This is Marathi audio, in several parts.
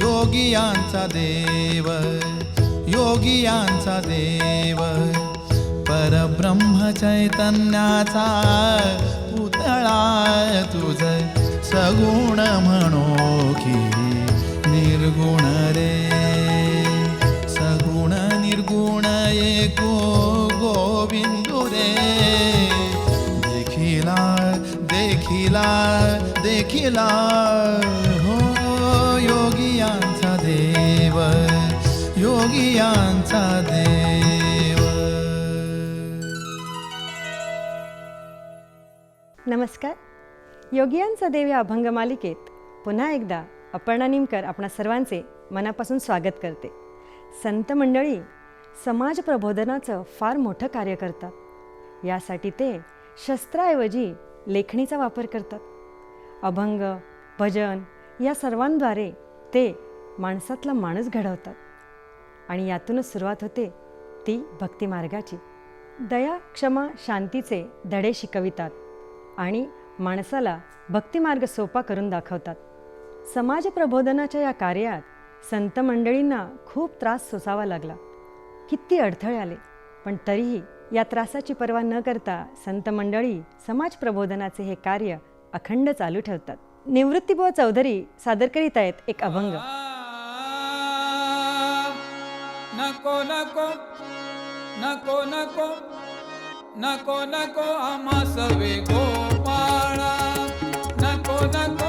योगियांचा देव योगियांचा देव परब्रह्म चैतन्याचा केला. हो योगियांचा देव योगियांचा देव. नमस्कार. योगियांचा देव या अभंग मालिकेत पुन्हा एकदा अपर्णा निमकर आपणा सर्वांचे मनापासून स्वागत करते. संत मंडळी समाज प्रबोधनाचं फार मोठं कार्य करतात. यासाठी ते शस्त्राऐवजी लेखणीचा वापर करतात. अभंग भजन या सर्वांद्वारे ते माणसातला माणूस घडवतात. आणि यातूनच सुरुवात होते ती भक्तिमार्गाची. दया क्षमा शांतीचे धडे शिकवितात आणि माणसाला भक्तिमार्ग सोपा करून दाखवतात. समाज प्रबोधनाच्या या कार्यात संत मंडळींना खूप त्रास सोसावा लागला. किती अडथळे आले पण तरीही या त्रासाची पर्वा न करता संत मंडळी समाज प्रबोधनाचे हे कार्य अखंड चालू ठेवतात. निवृत्तीबुवा चौधरी सादर करीत आहेत एक अभंग. नको नको नको नको नको नको आमा सवे गोपाळा. नको नको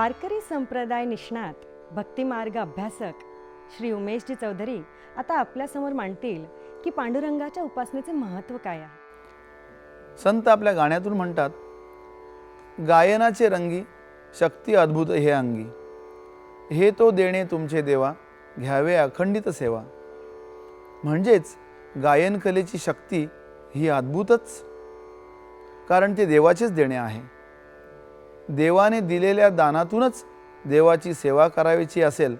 वारकरी संप्रदाय निष्णात भक्तिमार्ग अभ्यासक श्री उमेशजी चौधरी आता आपल्यासमोर मांडतील की पांडुरंगाच्या उपासनेचे महत्त्व काय आहे? संत आपल्या गाण्यातून म्हणतात गायनाचे रंगी शक्ती अद्भुत हे अंगी. हे तो देणे तुमचे देवा घ्यावे अखंडित सेवा. म्हणजेच गायनकलेची शक्ती ही अद्भुतच कारण ते देवाचेच देणे आहे. देवाने दिलेल्या दानातूनच देवाची सेवा करावीची असेल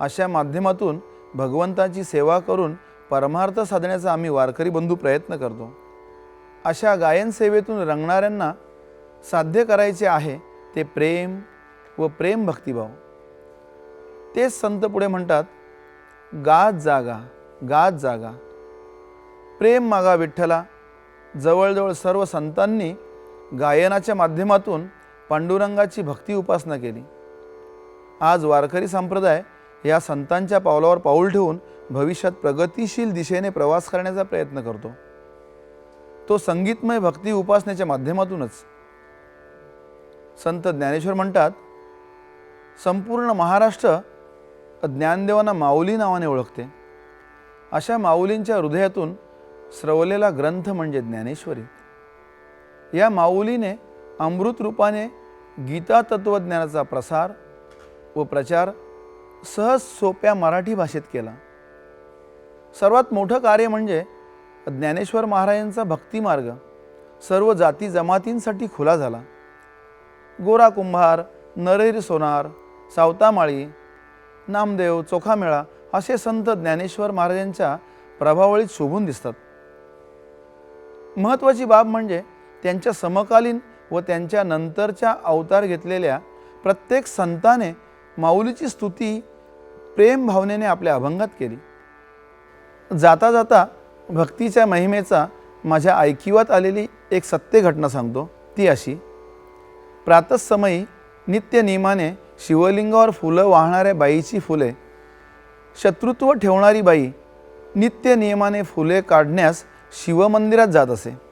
अशा माध्यमातून भगवंताची सेवा करून परमार्थ साधण्याचा आम्ही वारकरी बंधू प्रयत्न करतो. अशा गायनसेवेतून रंगणाऱ्यांना साध्य करायचे आहे ते प्रेम व प्रेम भक्तिभाव तेच संत पुढे म्हणतात गात जागा गात जागा. प्रेम मागा विठ्ठला. जवळजवळ सर्व संतांनी गायनाच्या माध्यमातून पांडुरंगाची भक्ती उपासना केली. आज वारकरी संप्रदाय या संतांच्या पावलावर पाऊल ठेवून भविष्यात प्रगतिशील दिशेने प्रवास करण्याचा प्रयत्न करतो. तो संगीतमय भक्ती उपासनेच्या माध्यमातूनच. संत ज्ञानेश्वर म्हणतात संपूर्ण महाराष्ट्र ज्ञानदेवांना माऊली नावाने ओळखते. अशा माऊलींच्या हृदयातून स्रवलेला ग्रंथ म्हणजे ज्ञानेश्वरी. या माऊलीने अमृत रूपाने गीता तत्त्वज्ञानाचा प्रसार व प्रचार सहज सोप्या मराठी भाषेत केला. सर्वात मोठं कार्य म्हणजे ज्ञानेश्वर महाराजांचा भक्तिमार्ग सर्व जाती जमातींसाठी खुला झाला. गोरा कुंभार नरेर सोनार सावतामाळी नामदेव चोखामेळा असे संत ज्ञानेश्वर महाराजांच्या प्रभावळीत शोभून दिसतात. महत्त्वाची बाब म्हणजे त्यांच्या समकालीन व त्यांच्या नंतरच्या अवतार घेतलेल्या प्रत्येक संताने माऊलीची स्तुती प्रेम भावनेने आपल्या अभंगात केली. जाता जाता भक्तीच्या महिमेचा माझ्या ऐकिवात आलेली एक सत्य घटना सांगतो. ती अशी. प्रातसमयी नित्य नियमाने शिवलिंगावर फुलं वाहणाऱ्या बाईची फुले शत्रुत्व ठेवणारी बाई नित्य नियमाने फुले काढण्यास शिवमंदिरात जात असे.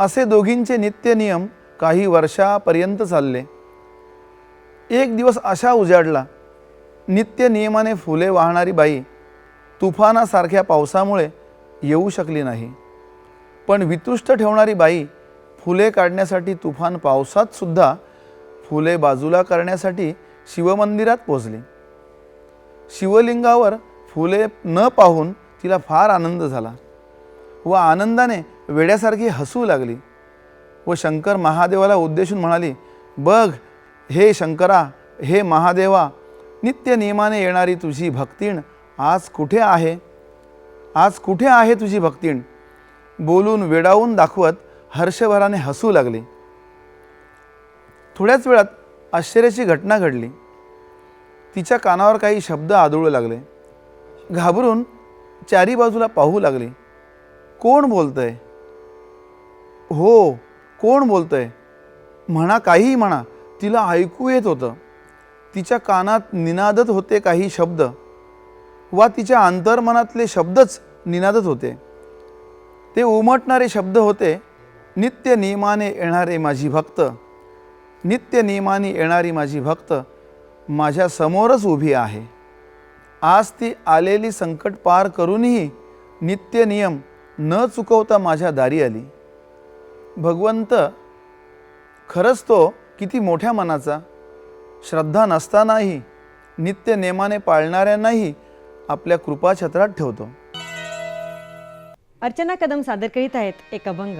असे दोघींचे नित्य नियम काही वर्षापर्यंत चालले. एक दिवस अशा उजाडला. नित्य नियमाने फुले वाहणारी बाई तुफानासारख्या पावसामुळे येऊ शकली नाही. पण वितुष्ट ठेवणारी बाई फुले काढण्यासाठी तुफान पावसात सुद्धा फुले बाजूला करण्यासाठी शिवमंदिरात पोचली शिवलिंगावर फुले न पाहून तिला फार आनंद झाला व आनंदाने वेड्यासारखी हसू लागली. व शंकर महादेवाला उद्देशून म्हणाली बघ हे शंकरा हे महादेवा नित्य नियमाने येणारी तुझी भक्तीण आज कुठे आहे? आज कुठे आहे तुझी भक्तीण? बोलून वेडावून दाखवत हर्षभराने हसू लागली. थोड्याच वेळात आश्चर्याची घटना घडली. तिच्या कानावर काही शब्द आदळू लागले. घाबरून चारी बाजूला पाहू लागली. कोण बोलतंय? हो कोण बोलतंय? म्हणा काहीही म्हणा तिला ऐकू येत होतं. तिच्या कानात निनादत होते काही शब्द वा तिच्या अंतर्मनातले शब्दच निनादत होते. ते उमटणारे शब्द होते नित्य नियमाने येणारे माझी भक्त. नित्य नियमाने येणारी माझी भक्त माझ्या समोरच उभी आहे. आज ती आलेली संकट पार करूनही नित्य नियम न चुकवता माझ्या दारी आली. भगवंत खरंच तो किती मोठ्या मनाचा. श्रद्धा नसतानाही नित्य नेमाने पाळणाऱ्यांनाही आपल्या कृपाछत्रात ठेवतो. अर्चना कदम सादर करीत आहेत एक अभंग.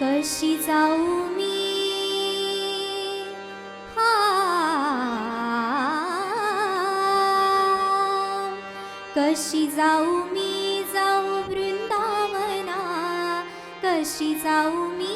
कशी जाऊ मी? हा. कशी जाऊ मी? कशी जाऊ मी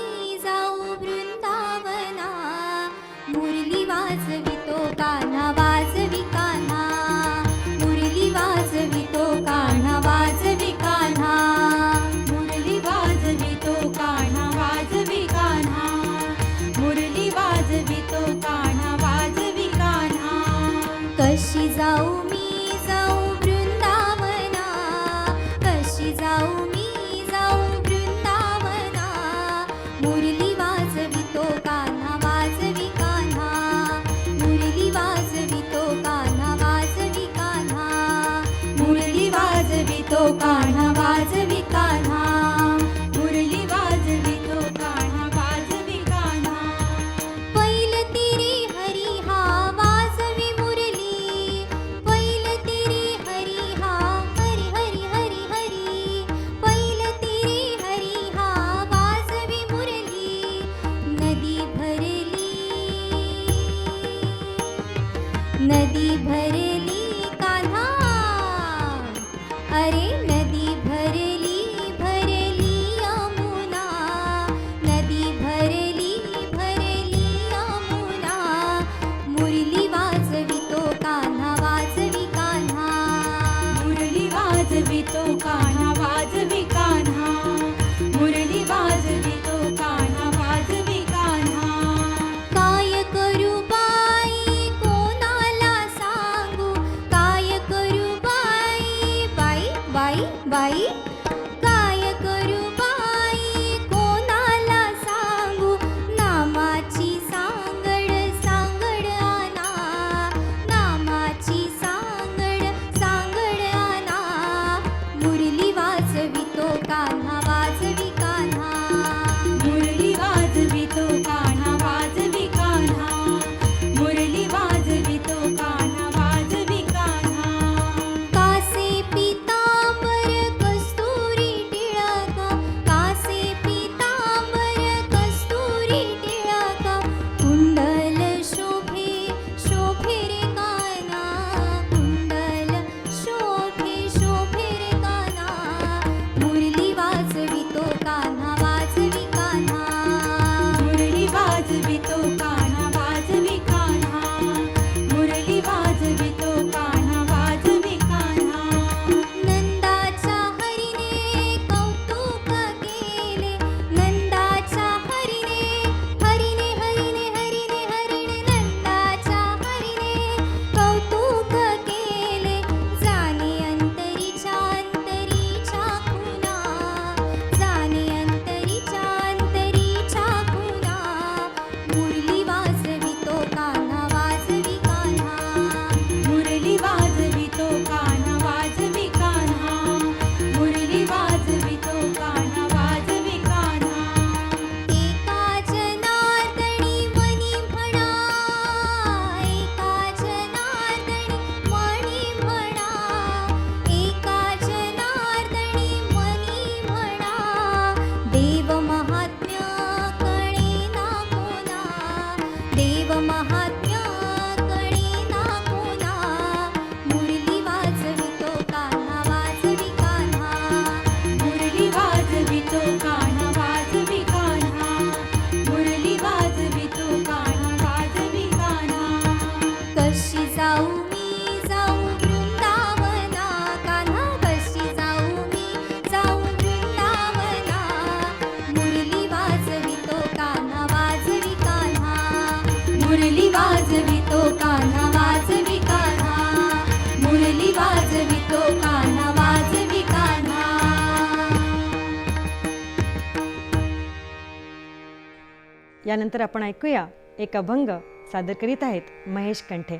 यानंतर आपण ऐकूया एक अभंग सादर करीत आहेत महेश कंठे.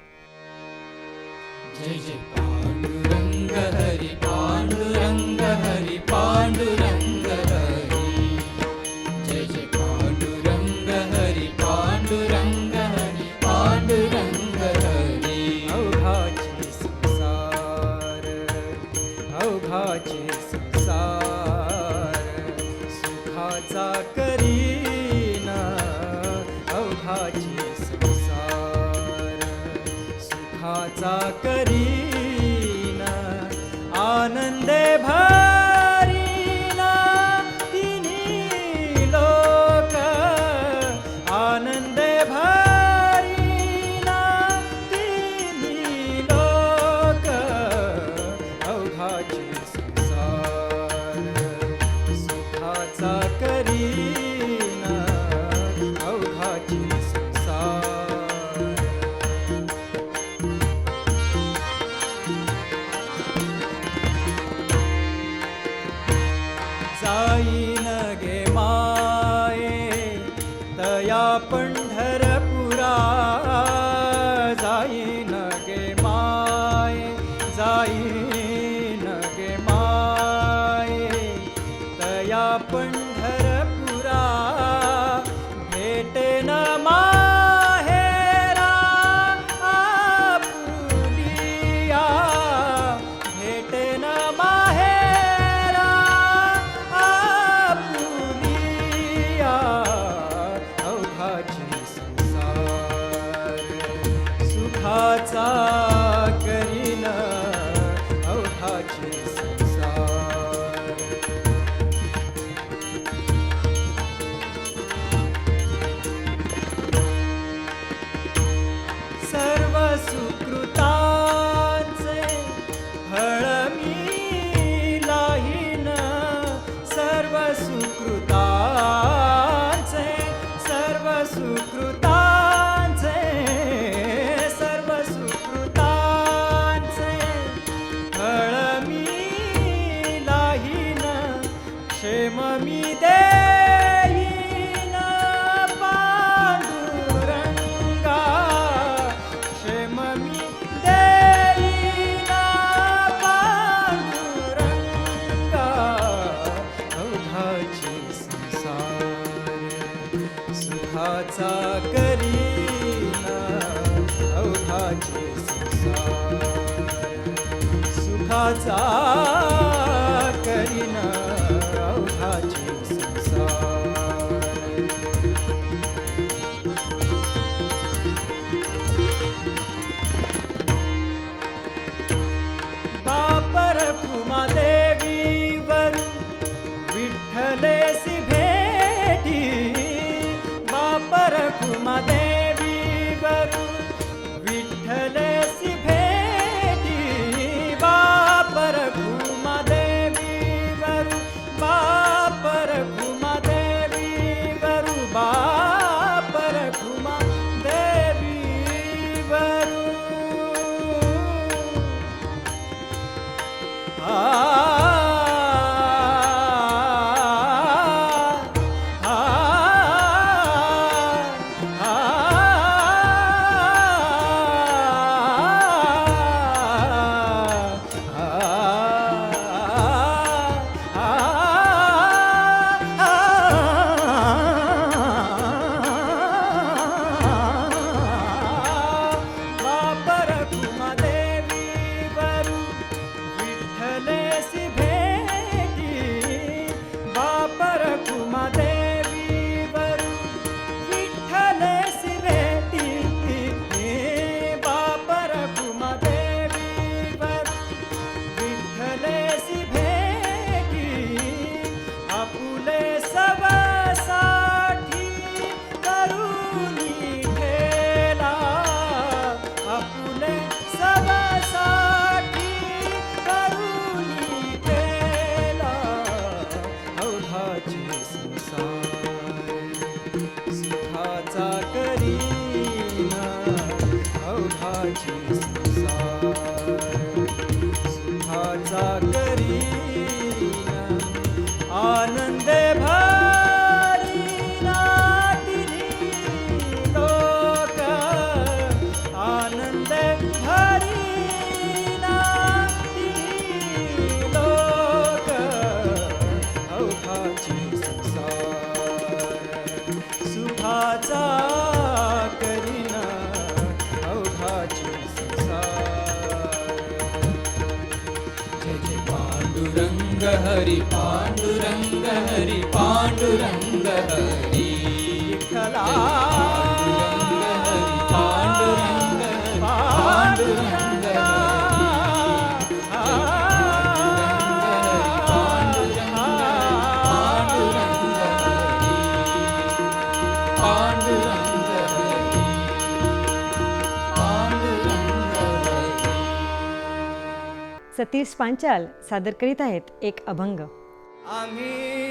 पांडुरंग हरी पांडुरंग हरी पांडुरंग का तुझा करीना अवघाची बापर कुमा देवीवर विठ्ठलेसी भेटी. बापर कुमा देवी अवघाचा करीना औ अवघाची सतीश पांचाल सादर करीत आहेत एक अभंग. आम्ही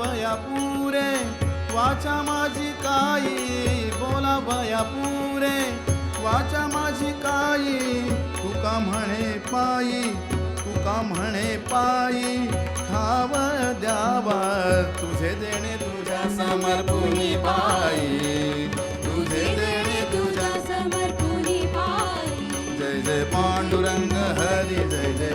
भया पुरे वाचा माझी काई बोला भया पुरे वाचा माझी काई तुका म्हणे पायी तुका म्हणे पायी खाव द्यावा तुझे देणे तुझ्या समर्पुणी पायी तुझे देणे तुझ्या समर्पुणी पायी जय जय पांडुरंग हरी जय जय